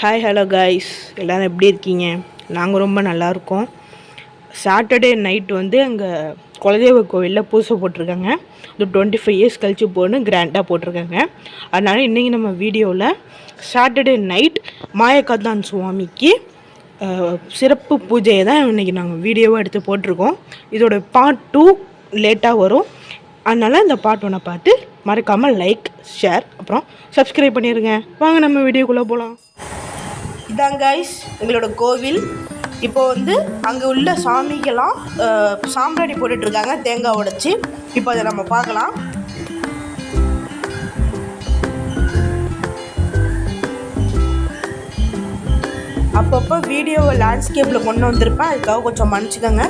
Hi hello guys எல்லோரும் எப்படி இருக்கீங்க? நாங்கள் ரொம்ப நல்லாயிருக்கோம் சாட்டர்டே நைட் வந்து அங்கே குலதெய்வ கோவிலில் பூசை போட்டிருக்காங்க. இது டுவெண்ட்டி ஃபைவ் இயர்ஸ் கழிச்சு போகணும் கிராண்டாக போட்டிருக்காங்க. அதனால் இன்றைக்கி நம்ம வீடியோவில் சாட்டர்டே நைட் மாயக்கதான் சுவாமிக்கு சிறப்பு பூஜையை தான் இன்றைக்கி நாங்கள் வீடியோவாக எடுத்து போட்டிருக்கோம். இதோட பார்ட் டூ லேட்டாக வரும். அதனால் இந்த பார்ட் ஒன்றை பார்த்து மறக்காமல் லைக் ஷேர் அப்புறம் சப்ஸ்கிரைப் பண்ணிடுங்க வாங்க நம்ம வீடியோக்குள்ளே போகலாம் இதுதான் கைஸ் எங்களோட கோவில். இப்போ வந்து அங்கே உள்ள சாமிக்கெல்லாம் சாம்பிராணி போட்டுட்ருக்காங்க தேங்காய் உடைச்சி. இப்போ அதை நம்ம பார்க்கலாம். அப்பப்போ வீடியோவை லேண்ட்ஸ்கேப்பில் கொண்டு வந்திருப்பேன். அதுக்காக கொஞ்சம் மன்னிச்சுக்கோங்க.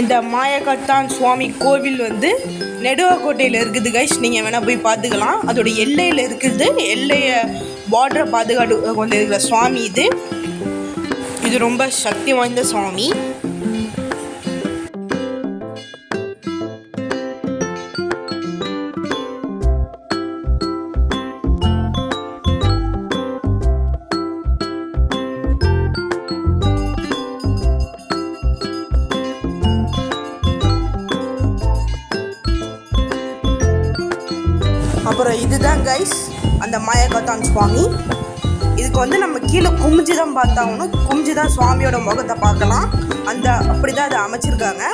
இந்த மாயக்கத்தான் சுவாமி கோவில் வந்து நெடுவக்கோட்டையில் இருக்குது கைஸ் நீங்கள் வேணால் போய் பார்த்துக்கலாம். அதோட எல்லையில் இருக்குது எல்லையை பார்டரை பாதுகாத்து கொண்டு இருக்கிற சுவாமி இது. இது ரொம்ப சக்தி வாய்ந்த சுவாமி. அப்புறம் இதுதான் கைஸ் அந்த மாயகத்தான் சுவாமி. இதுக்கு வந்து நம்ம கீழே குமிஞ்சு தான் பார்த்தாகணும். குமிஞ்சு தான் சுவாமியோட முகத்தை பார்க்கலாம். அந்த அப்படி தான் அதை அமைச்சிருக்காங்க.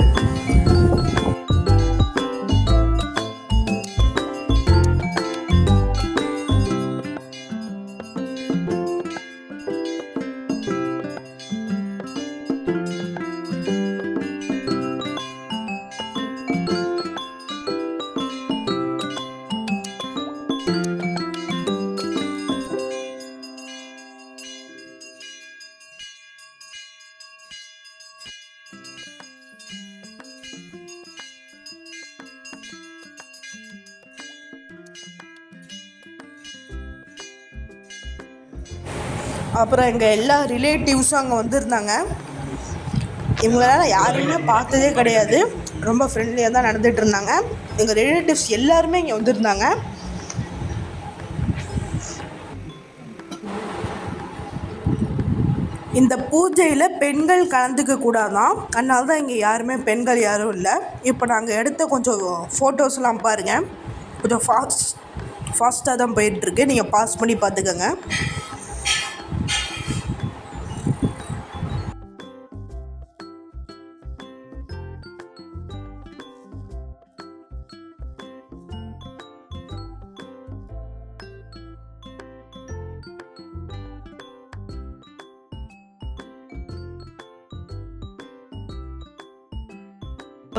அப்புறம் எங்கள் எல்லா ரிலேட்டிவ்ஸும் அங்கே வந்திருந்தாங்க. இவங்களால யாருமே பார்த்ததே கிடையாது. ரொம்ப ஃப்ரெண்ட்லியாக தான் நடந்துகிட்டு இருந்தாங்க எங்கள் ரிலேட்டிவ்ஸ் எல்லாருமே இங்கே வந்திருந்தாங்க. இந்த பூஜையில் பெண்கள் கலந்துக்க கூடாதான். அதனால தான் இங்கே யாருமே பெண்கள் யாரும் இல்லை. இப்போ நாங்கள் எடுத்த கொஞ்சம் ஃபோட்டோஸ்லாம் பாருங்கள் கொஞ்சம் ஃபாஸ்ட் ஃபாஸ்ட்டாக தான் போயிட்டுருக்கு. நீங்கள் பாஸ் பண்ணி பார்த்துக்கோங்க.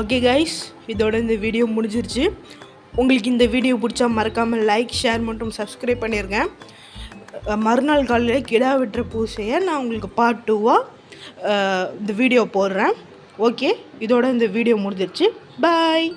ஓகே கைஸ் இதோட இந்த வீடியோ முடிஞ்சிருச்சு. உங்களுக்கு இந்த வீடியோ பிடிச்சா மறக்காமல் லைக் ஷேர் மற்றும் சப்ஸ்கிரைப் பண்ணியிருக்கேன் மறுநாள் காலையில் கிடா வெட்டுற பூசையை நான் உங்களுக்கு பார்ட் டூவாக இந்த வீடியோ போடுறேன். ஓகே இதோட இந்த வீடியோ முடிஞ்சிருச்சு. பாய்